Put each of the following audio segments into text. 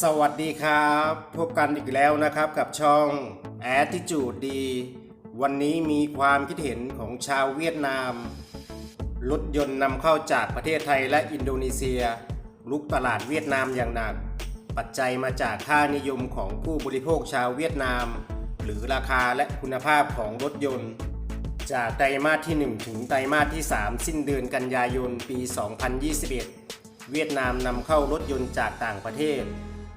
สวัสดีครับ พบกันอีกแล้วนะครับกับช่อง Attitude ดี วันนี้มีความคิดเห็นของชาวเวียดนาม รถยนต์นำเข้าจากประเทศไทยและอินโดนีเซีย ลุกตลาดเวียดนามอย่างหนัก ปัจจัยมาจากค่านิยมของผู้บริโภคชาวเวียดนาม หรือราคาและคุณภาพของรถยนต์ จากไตรมาสที่ 1 ถึงไตรมาสที่ 3 สิ้นเดือนกันยายนปี 2021 เวียดนามนำเข้ารถยนต์จากต่างประเทศ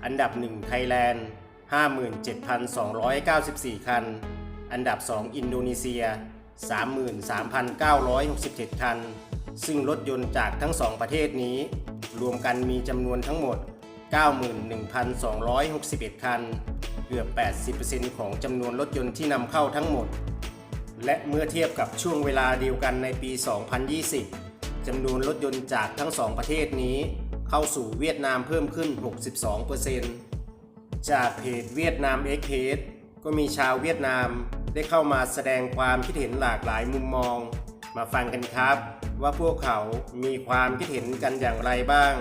อันดับ 1 ไทยแลนด์ 57,294 คัน อันดับ 2 อินโดนีเซีย 33,967 คัน ซึ่งรถยนต์จากทั้งสองประเทศนี้ รวมกันมีจำนวนทั้งหมด 91,261 คัน เกือบ 80%ของจำนวนรถยนต์ที่นำเข้าทั้งหมด และเมื่อเทียบกับช่วงเวลาเดียวกันในปี 2020 จำนวนรถยนต์จากทั้งสองประเทศนี้ เข้าสู่เวียดนามเพิ่มขึ้น 62%จากเพจเวียดนามเอ็กเพก็มีชาวเวียดนามได้เข้ามาแสดงความคิดเห็นหลากหลายมุมมอง มาฟังกันครับ ว่าพวกเขามีความคิดเห็นกันอย่างไรบ้าง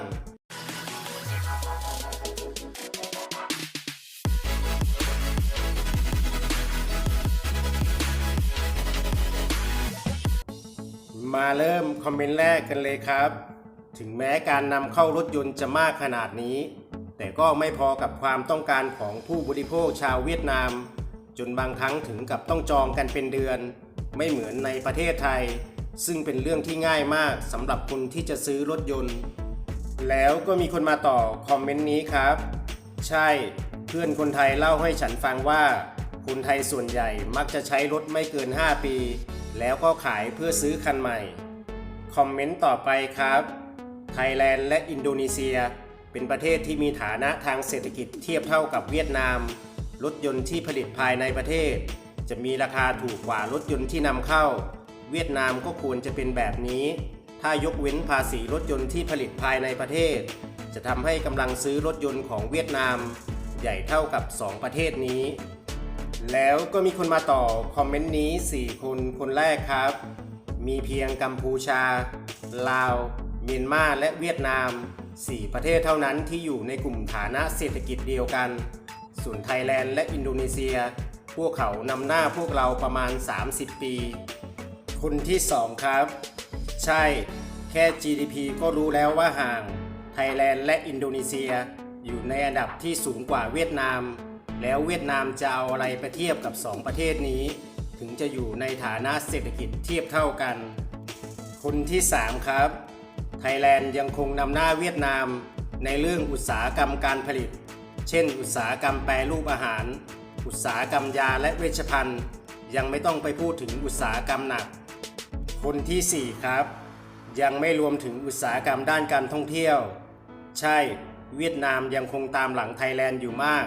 มาเริ่มคอมเมนต์แรกกันเลยครับ ถึงแม้การนำเข้ารถยนต์จะมากขนาดนี้ แต่ก็ไม่พอกับความต้องการของผู้บริโภคชาวเวียดนาม จนบางครั้งถึงกับต้องจองกันเป็นเดือน ไม่เหมือนในประเทศไทย ซึ่งเป็นเรื่องที่ง่ายมากสำหรับคนที่จะซื้อรถยนต์ แล้วก็มีคนมาต่อคอมเมนต์นี้ครับ ใช่ เพื่อนคนไทยเล่าให้ฉันฟังว่า คนไทยส่วนใหญ่มักจะใช้รถไม่เกิน 5 ปี แล้วก็ขายเพื่อซื้อคันใหม่ คอมเมนต์ต่อไปครับ ไทยแลนด์และอินโดนีเซีย เป็นประเทศที่มีฐานะทางเศรษฐกิจเทียบเท่ากับเวียดนาม รถยนต์ที่ผลิตภายในประเทศ จะมีราคาถูกกว่ารถยนต์ที่นำเข้า เวียดนามก็ควรจะเป็นแบบนี้ ถ้ายกเว้นภาษีรถยนต์ที่ผลิตภายในประเทศ จะทำให้กำลังซื้อรถยนต์ของเวียดนาม ใหญ่เท่ากับ 2 ประเทศนี้ แล้วก็มีคนมาต่อคอมเมนต์นี้ 4 คนคนแรกครับ มีเพียงกัมพูชา ลาว เมียนมาและเวียดนาม 4 ประเทศเท่านั้นที่อยู่ในกลุ่มฐานะเศรษฐกิจเดียวกัน ส่วนไทยแลนด์และอินโดนีเซีย พวกเขานำหน้าพวกเราประมาณ 30 ปี คนที่ 2 ครับ ใช่ แค่ GDP ก็รู้แล้วว่าห่าง ไทยแลนด์และอินโดนีเซีย อยู่ในอันดับที่สูงกว่าเวียดนาม แล้วเวียดนามจะเอาอะไรไปเทียบกับ 2 ประเทศนี้ ถึงจะอยู่ในฐานะเศรษฐกิจเทียบเท่ากัน คนที่ 3 ครับ ทยแลนด์ยังคงนำหน้าเวียดนามในเรื่องอุตสาหกรรมการผลิต เช่น อุตสาหกรรมแปรรูปอาหาร อุตสาหกรรมยาและเวชภัณฑ์ ยังไม่ต้องไปพูดถึงอุตสาหกรรมหนัก คนที่ 4 ครับ ยังไม่รวมถึงอุตสาหกรรมด้านการท่องเที่ยว ใช่ เวียดนามยังคงตามหลังไทยแลนด์อยู่มาก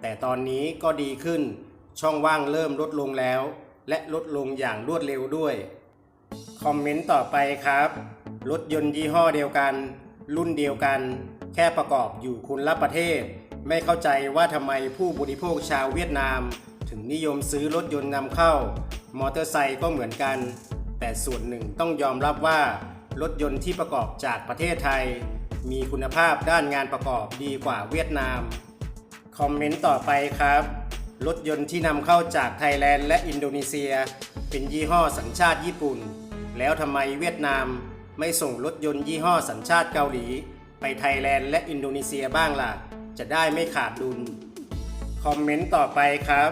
แต่ตอนนี้ก็ดีขึ้น ช่องว่างเริ่มลดลงแล้ว และลดลงอย่างรวดเร็วด้วย คอมเมนต์ต่อไปครับ รถยนต์ยี่ห้อเดียวกัน รุ่นเดียวกัน แค่ประกอบอยู่คุนละประเทศ ไม่เข้าใจว่าทำไมผู้บริโภคชาวเวียดนาม ถึงนิยมซื้อรถยนต์นำเข้า มอเตอร์ไซค์ก็เหมือนกัน แต่ส่วนหนึ่งต้องยอมรับว่ารถยนต์ที่ประกอบจากประเทศไทย มีคุณภาพด้านงานประกอบดีกว่าเวียดนาม คอมเมนต์ต่อไปครับ รถยนต์ที่นำเข้าจากไทยแลนด์และอินโดนีเซีย เป็นยี่ห้อสัญชาติญี่ปุ่น แล้วทำไมเวียดนาม ไม่ส่งรถยนต์ยี่ห้อสัญชาติเกาหลี ไปไทยแลนด์และอินโดนีเซียบ้างล่ะ จะได้ไม่ขาดดุล คอมเมนต์ต่อไปครับ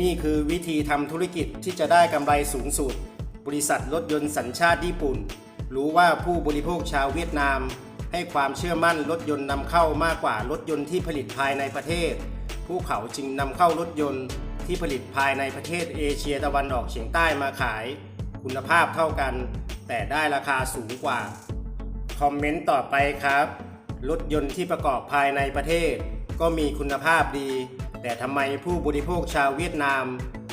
นี่คือวิธีทำธุรกิจที่จะได้กำไรสูงสุด บริษัทรถยนต์สัญชาติญี่ปุ่น รู้ว่าผู้บริโภคชาวเวียดนาม ให้ความเชื่อมั่นรถยนต์นำเข้ามากกว่ารถยนต์ที่ผลิตภายในประเทศผู้เขาจึงนำเข้ารถยนต์ที่ผลิตภายในประเทศเอเชียตะวันออกเฉียงใต้มาขาย คุณภาพเท่ากัน แต่ได้ราคาสูงกว่า คอมเมนต์ต่อไปครับ รถยนต์ที่ประกอบภายในประเทศ ก็มีคุณภาพดี แต่ทำไมผู้บริโภคชาวเวียดนาม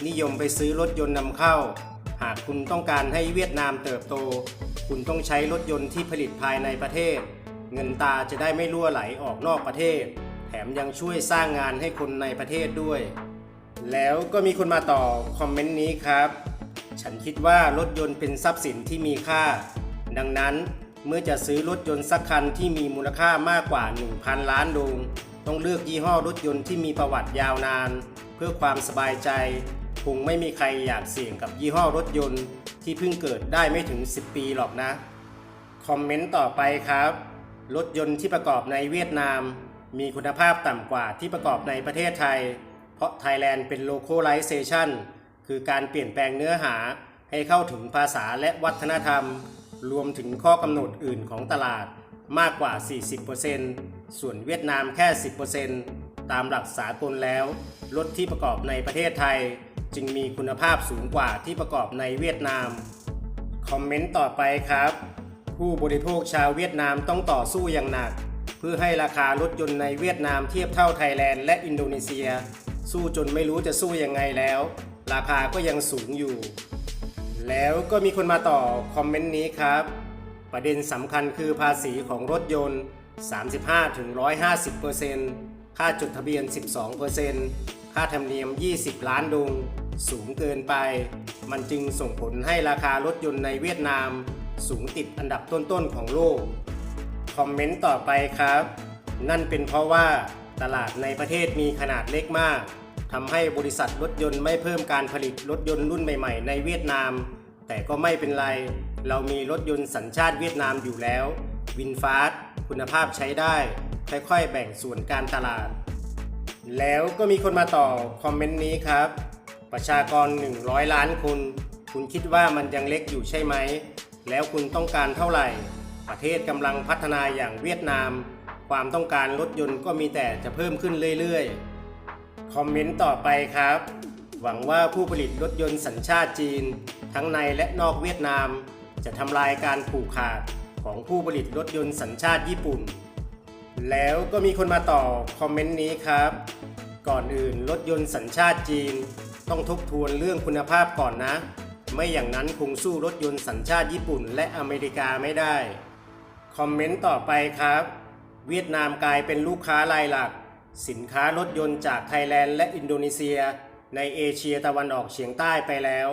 นิยมไปซื้อรถยนต์นำเข้า หากคุณต้องการให้เวียดนามเติบโต คุณต้องใช้รถยนต์ที่ผลิตภายในประเทศ เงินตาจะได้ไม่รั่วไหลออกนอกประเทศ แถมยังช่วยสร้างงานให้คนในประเทศด้วย แล้วก็มีคนมาต่อคอมเมนต์นี้ครับ ฉันคิดว่ารถยนต์เป็นทรัพย์สินที่มีค่า ดังนั้นเมื่อจะซื้อรถยนต์สักคันที่มีมูลค่ามากกว่า 1,000 ล้านดวงต้องเลือกยี่ห้อรถยนต์ที่มีประวัติยาวนาน เพื่อความสบายใจ คงไม่มีใครอยากเสี่ยงกับยี่ห้อรถยนต์ที่เพิ่งเกิดได้ไม่ถึง 10 ปีหรอกนะ คอมเมนต์ต่อไปครับ รถยนต์ที่ประกอบในเวียดนาม มีคุณภาพต่ำกว่าที่ประกอบในประเทศไทย เพราะไทยแลนด์เป็น localization คือการเปลี่ยนแปลงเนื้อหาให้เข้าถึงภาษาและวัฒนธรรม รวมถึงข้อกำหนดอื่นของตลาดมากกว่า 40%ส่วนเวียดนามแค่ 10%ตามหลักสากลแล้ว รถที่ประกอบในประเทศไทย จึงมีคุณภาพสูงกว่าที่ประกอบในเวียดนาม คอมเมนต์ต่อไปครับ ผู้บริโภคชาวเวียดนามต้องต่อสู้อย่างหนัก เพื่อให้ราคารถยนต์ในเวียดนามเทียบเท่าไทยแลนด์และอินโดนีเซีย สู้จนไม่รู้จะสู้ยังไงแล้ว ราคาก็ยังสูงอยู่ แล้วก็มีคนมาต่อคอมเมนต์นี้ครับ ประเด็นสำคัญคือภาษีของรถยนต์ 35-150%ค่าจดทะเบียน 12%ค่าธรรมเนียม 20 ล้านดง สูงเกินไป มันจึงส่งผลให้ราคารถยนต์ในเวียดนาม สูงติดอันดับต้นๆของโลก คอมเมนต์ต่อไปครับ นั่นเป็นเพราะว่าตลาดในประเทศมีขนาดเล็กมาก ทำให้บริษัทรถยนต์ไม่เพิ่มการผลิตรถยนต์รุ่นใหม่ๆ ในเวียดนาม แต่ก็ไม่เป็นไร เรามีรถยนต์สัญชาติเวียดนามอยู่แล้ว วินฟาสคุณภาพใช้ได้ ค่อยๆ แบ่งส่วนการตลาด แล้วก็มีคนมาต่อคอมเมนต์นี้ครับ ประชากร 100 ล้านคน คุณคิดว่ามันยังเล็กอยู่ใช่ไหม แล้วคุณต้องการเท่าไหร่ ประเทศกำลังพัฒนาอย่างเวียดนาม ความต้องการรถยนต์ก็มีแต่จะเพิ่มขึ้นเรื่อยๆ คอมเมนต์ต่อไปครับ หวังว่าผู้ผลิตรถยนต์สัญชาติจีน ทั้งในและนอกเวียดนาม จะทำลายการผูกขาดของผู้ผลิตรถยนต์สัญชาติญี่ปุ่น แล้วก็มีคนมาต่อคอมเมนต์นี้ครับ ก่อนอื่นรถยนต์สัญชาติจีน ต้องทบทวนเรื่องคุณภาพก่อนนะ ไม่อย่างนั้นคงสู้รถยนต์สัญชาติญี่ปุ่น และอเมริกาไม่ได้ คอมเมนต์ต่อไปครับ เวียดนามกลายเป็นลูกค้ารายหลัก สินค้ารถยนต์จากไทยแลนด์และอินโดนีเซีย ในเอเชียตะวันออกเฉียงใต้ไปแล้ว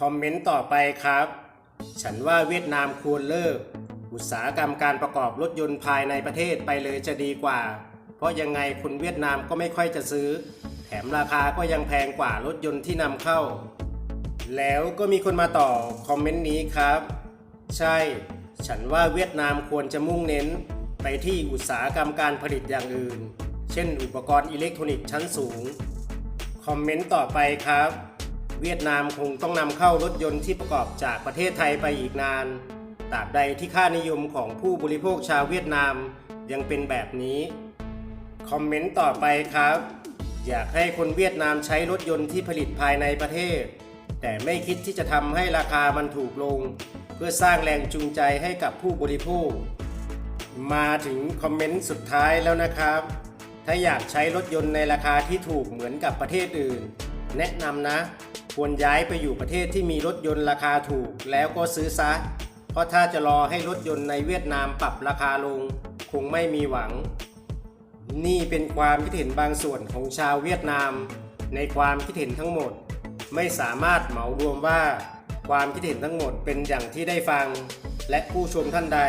คอมเมนต์ต่อไปครับ ฉันว่าเวียดนามควรเลิก อุตสาหกรรมการประกอบรถยนต์ภายในประเทศไปเลยจะดีกว่า เพราะยังไงคนเวียดนามก็ไม่ค่อยจะซื้อ แถมราคาก็ยังแพงกว่ารถยนต์ที่นำเข้า แล้วก็มีคนมาต่อคอมเมนต์นี้ครับ ใช่ ฉันว่าเวียดนามควรจะมุ่งเน้น ไปที่อุตสาหกรรมการผลิตอย่างอื่น เช่นอุปกรณ์อิเล็กทรอนิกส์ชั้นสูง คอมเมนต์ต่อไปครับ เวียดนามคงต้องนำเข้ารถยนต์ที่ประกอบจากประเทศไทยไปอีกนาน ตราบใดที่ค่านิยมของผู้บริโภคชาวเวียดนามยังเป็นแบบนี้ คอมเมนต์ต่อไปครับ อยากให้คนเวียดนามใช้รถยนต์ที่ผลิตภายในประเทศ แต่ไม่คิดที่จะทำให้ราคามันถูกลง เพื่อสร้างแรงจูงใจให้กับผู้บริโภค มาถึงคอมเมนต์สุดท้ายแล้วนะครับ ถ้าอยากใช้รถยนต์ในราคาที่ถูกเหมือนกับประเทศอื่น แนะนำนะ ควรย้ายไปอยู่ประเทศที่มีรถยนต์ราคาถูกแล้วก็ซื้อซะ เพราะถ้าจะรอให้รถยนต์ในเวียดนามปรับราคาลง คงไม่มีหวัง นี่เป็นความคิดเห็นบางส่วนของชาวเวียดนาม ในความคิดเห็นทั้งหมด ไม่สามารถเหมารวมว่า ความคิดเห็นทั้งหมดเป็นอย่างที่ได้ฟัง และผู้ชมท่านใด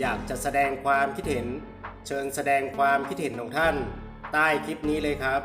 อยากจะแสดงความคิดเห็น เชิญแสดงความคิดเห็นของท่าน ใต้คลิปนี้เลยครับ